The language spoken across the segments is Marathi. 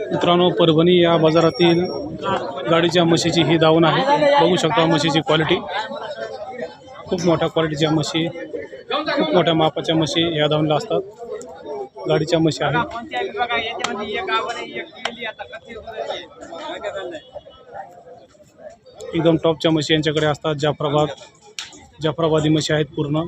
मित्रांनो परभणी या बाजारातील गाडीच्या म्हशीची ही दावण आहे. बघू शकता म्हशीची क्वालिटी खूप मोठ्या क्वालिटीच्या म्हशी खूप मोठ्या मापाच्या म्हशी या दावणीला असतात. गाडीच्या म्हशी आहेत. एकदम टॉपच्या म्हशी यांच्याकडे असतात. जाफराबाद जाफराबादी म्हशी आहेत पूर्ण.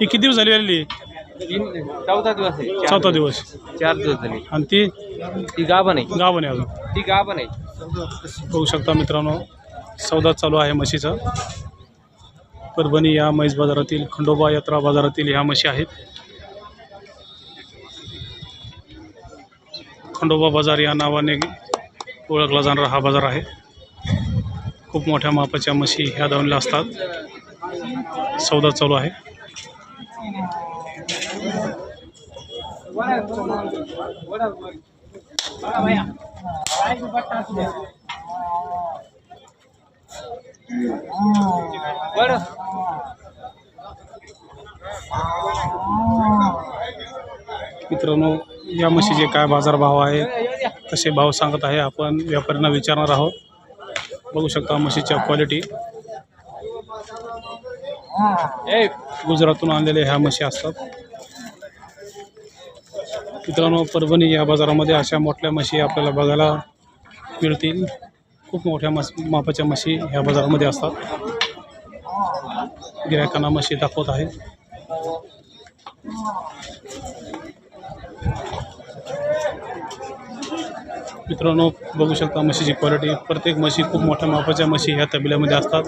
ही किती दिवस झाली आलेली? चौथा दिवस आहे. चार चौथा दिवस. चार दिवस झाले. आणि ती? ती गाभा नाही गाव आहे अजून. ती गाभा नाही बघू शकता मित्रांनो सौदा चालू आहे म्हशीचा. परभणी या म्हैस बाजारातील खंडोबा यात्रा बाजारातील ह्या म्हशी आहेत. खंडोबा बाजार या नावाने ओळखला जाणारा हा बाजार आहे. खूप मोठ्या मापाच्या म्हशी ह्या दावणीला असतात. सौदा चालू आहे. मित्रांनो या म्हशीचे काय बाजारभाव आहे? कसे भाव सांगत आहे आपण? व्यापाऱ्यांना विचारणार आहोत. बघू शकता म्हशीच्या क्वालिटी गुजरातून आणलेल्या ह्या म्हशी असतात. मित्रांनो परभणी या बाजारामध्ये अशा मोठ्या म्हशी आपल्याला बघायला मिळतील. खूप मोठ्या मस मापाच्या म्हशी ह्या बाजारामध्ये असतात. गिरायकांना म्हशी दाखवत आहे मित्रांनो बघू शकता म्हशीची क्वालिटी. प्रत्येक म्हशी खूप मोठ्या मापाच्या म्हशी ह्या तबिल्यामध्ये असतात.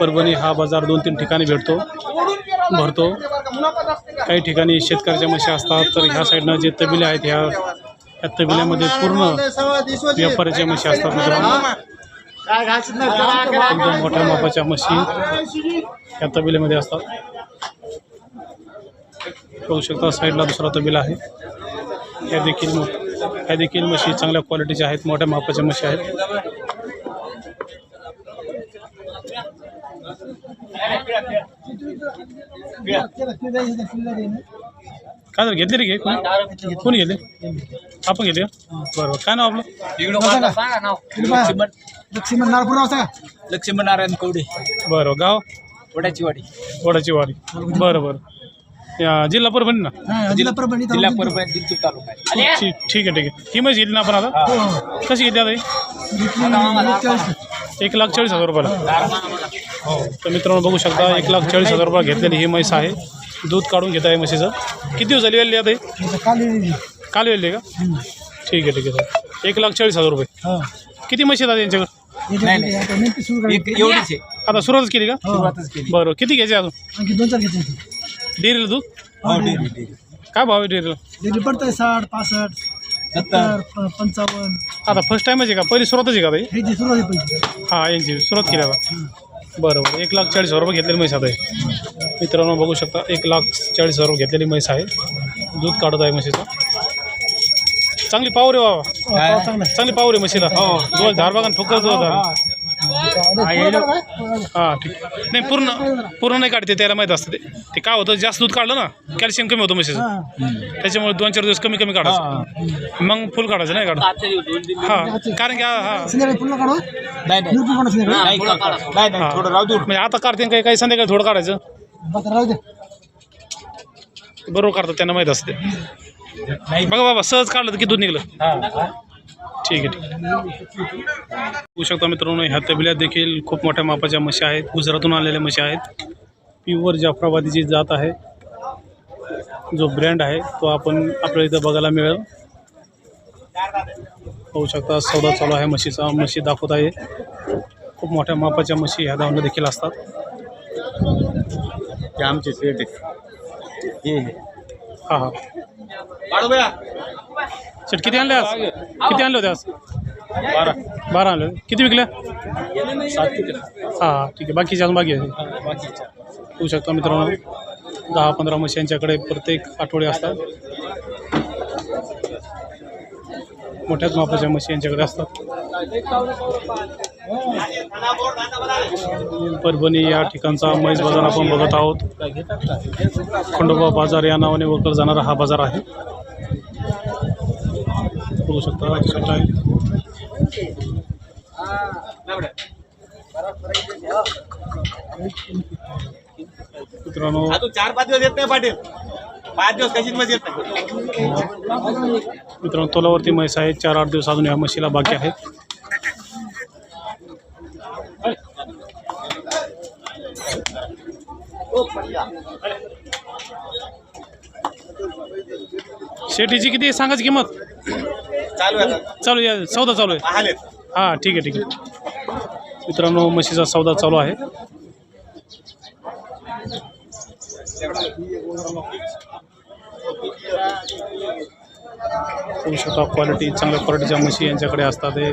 परभणी हा बाजार दोन तीन ठिकाणी भेटतो भरतो. काही ठिकाणी शेतकऱ्याच्या म्हशी असतात तर ह्या साईडनं जे तबिले आहेत ह्या या तबिल्यामध्ये पूर्ण व्यापाऱ्याच्या म्हशी असतात मित्रांनो. एकदम मोठ्या मापाच्या म्हशी ह्या तबिल्यामध्ये असतात. बघू शकता साईडला दुसरा तबिला आहे. ह्या देखील ह्या देखील म्हशी चांगल्या क्वालिटीच्या आहेत मोठ्या मापाच्या म्हशी आहेत. काय झालं? घेतले रे घे कोणी? कोणी घेतले? आपण घेतले बरोबर. काय नाव आपलं? सांगा नाव लक्ष्मण नारपूर नाव. सांगा लक्ष्मण. नारायण कवडे बरं गाव वडाची वाडी वडाची वाडी बरं बरं या जिल्हा परभणी ना? हा, जिल्हा परभणी जिल्हा तालुका परभणी जिंतूर तालुका आहे. ठीक ठीक आहे ठीक आहे. ही म्हशी घेतली ना आपण आता? हो, हो. कशी घेतली आता ही? चाळीस. एक लाख चाळीस हजार रुपयाला. हो तर मित्रांनो बघू शकता एक लाख चाळीस हजार रुपये घेतलेली ही म्हैस आहे. दूध काढून घेत आहे म्हशीचं. किती दिवस झाली वेळली आता ही? आता काल वेळली का. ठीक आहे ठीक आहे. सर एक लाख चाळीस हजार रुपये. हा. किती म्हशी आहेत त्यांच्याकडे नाही? आता नेमकी सुरू एक करायची. एवढीच आहे. आता सुरुवातच केली का. सुरुवातच केली. बरं किती घ्यायचे अजून? आणखी दोन चार घेतले डेअरीला दूध? हो, डेअरी, डेअरी. काय भाव आहे डेअरीला? पडतंय साठ पासष्ट. सत्तर पंचावन्न. आता फर्स्ट टाईमच आहे का? पहिली सुरुवातच आहे का आता ही? आहे यांची सुरुवात केली आता. बरं बरं एक लाख चाळीस हजार रुपये घेतलेली म्हैस आता आहे. मित्रांनो बघू शकता एक लाख चाळीस हजार रुपये घेतलेली म्हैस आहे. दूध काढत आहे म्हशीचं. चांगली पावर आहे बाबा? चांगला. पावर आहे म्हशीला. हो. दोन धार बघा ठोकर दोन धार हां ठीक. नाही पूर्ण पूर्ण नाही काढते त्याला माहीत असतं ते. ते काय होतं जास्त दूध काढलं ना कॅल्शियम कमी होतं म्हशीचं. हा. त्याच्यामुळे दोन चार दिवस कमी कमी काढायचं. मग फुल काढायचं नाही काढ हां कारण की हा हा. संध्याकाळी पुन्हा काढू? नाही नाही. निरपूर काढू संध्याकाळी? नाही नाही नाही थोडं राहू दे. म्हणजे आता काढते काही काही संध्याकाळी थोडं काढायचं. बस राहू दे. बरोबर काढतात त्यांना माहीत असते. नाही. बघा बाबा सहज काढलं तर किती दूध निघलं? हा. ठीक आहे ठीक आहे. बघू शकता मित्रांनो ह्या तबिल्यात देखील खूप मोठ्या मापाच्या म्हशी आहेत. गुजरातून आलेल्या म्हशी आहेत. प्युअर जाफराबादी जी जात आहे. जो ब्रँड आहे तो आपण आपल्या इथं बघायला मिळेल. पाहू शकता सौदा चालू आहे म्हशीचा. म्हशी दाखवत आहे. खूप मोठ्या मापाच्या म्हशी ह्या धावल्या देखील असतात. ते आमचे सेट आहे हे. हे. शेट किती आणले आज? किती आणले होते आज? बारा. बारा आणले होते. किती सात किती हां ठीक आहे. बाकीचे अजून बाकी आहे होऊ शकता मित्रांनो. दहा पंधरा म्हशी यांच्याकडे प्रत्येक आठवडे असतात. मोठ्याच मापाच्या म्हशी यांच्याकडे असतात. परभणी या ठिकाणचा म्हैस बाजार आपण बघत आहोत. खंडोबा बाजार या नावाने ओळखला जाणारा हा बाजार आहे. बघू शकता छोटा आहे मित्रांनो अजून चार पाच दिवस येत नाही पाटील. पाच दिवस कशीच येत नाही? मित्रांनो तोलावरती म्हैस आहे. चार आठ दिवस अजून या म्हशीला बाकी आहेत. शेतीची किती आहे सांगायची किंमत? चालू आहे आता. चालू या सौदा चालू आहे. आलेत हां ठीक आहे ठीक आहे. मित्रांनो म्हशीचा सौदा चालू आहे. क्वालिटी चांगल्या क्वालिटीच्या म्हशी यांच्याकडे असतात हे.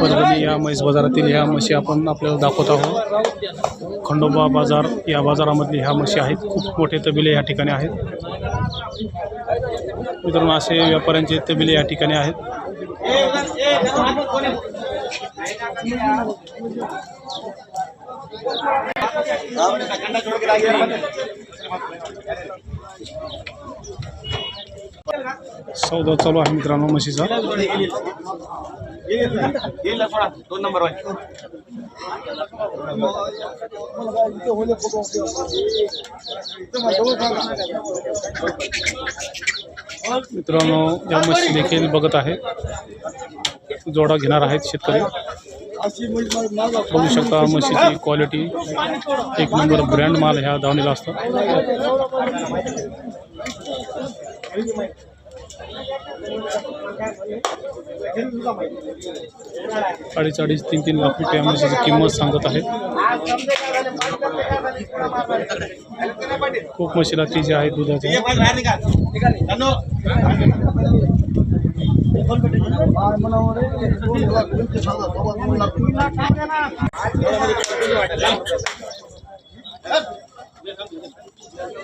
परभणी या म्हैस बाजारातील ह्या म्हशी आपण आपल्याला दाखवत आहोत. खंडोबा बाजार या बाजारामधली ह्या म्हशी आहेत. खूप मोठे तबिले या ठिकाणी आहेत. मित्रांनो असे व्यापाऱ्यांचे तबिले या ठिकाणी आहेत. सौदा चालू आहे मित्रांनो म्हशीचा. दोन नंबर मित्रांनो या म्हशी देखील बघत आहे. जोडा घेणार आहेत शेतकरी. बघू शकता म्हशीची क्वालिटी एक नंबर ब्रँड माल ह्या दावणीला असतो. अडीच अडीच तीन तीन लाख रुपये म्हशीची किंमत सांगत आहेत. खूप म्हशीला ती जी आहे दुधाची.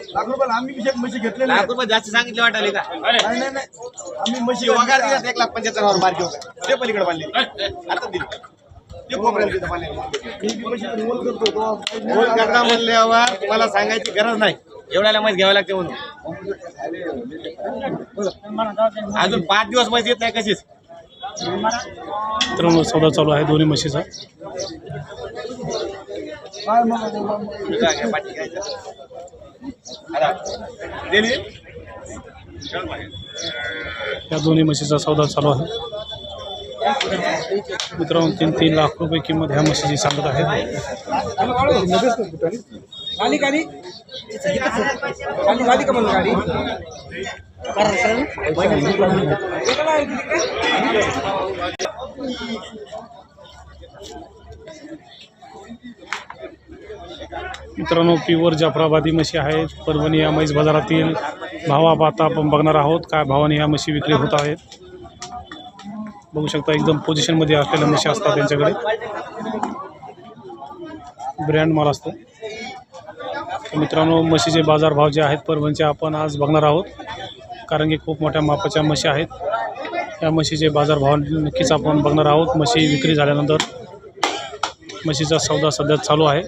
लाख रुपयाला आम्ही विषय म्हशी घेतलेले लाख रुपये जास्त सांगितले वाटाले का? नाही नाही नाही. आम्ही म्हशी वगार दिला एक लाख पंच्याहत्तर हजार बारकी वगैरे. ते पलीकडे बांधले. आता दिले. ते कोपऱ्याला तिथं बांधले. मी बी म्हशीचं मोल करतो तो. गोल करता म्हणल्यावर तुम्हाला सांगायची गरज नाही. एवढ्याला माहिती घ्यावं लागते म्हणून. अजून पाच दिवस माहिती येत नाही कशीच. मित्रांनो सौदा चालू आहे दोन्ही म्हशीचा. दिली? या दोन्ही म्हशीचा सौदा चालू आहे. मित्रांनो तीन तीन लाख रुपये किंमत ह्या म्हशीची सांगत आहे. मित्रांनो प्युअर जाफराबादी म्हशी आहेत. परभणी या म्हैस बाजारातील भावा आता आपण बघणार आहोत काय भावाने ह्या म्हशी विक्री होत आहेत. बघू शकता एकदम पोझिशनमध्ये असलेल्या म्हशी असतात त्यांच्याकडे. ब्रँड माल असतो. मित्रांनो म्हशीचे बाजारभाव जे आहेत परभणीचे आपण आज बघणार आहोत. कारण की खूप मोठ्या मापाच्या म्हशी आहेत. या म्हशीचे बाजारभाव नक्कीच आपण बघणार आहोत. म्हशी विक्री झाल्यानंतर म्हशीचा सौदा सध्या चालू आहे.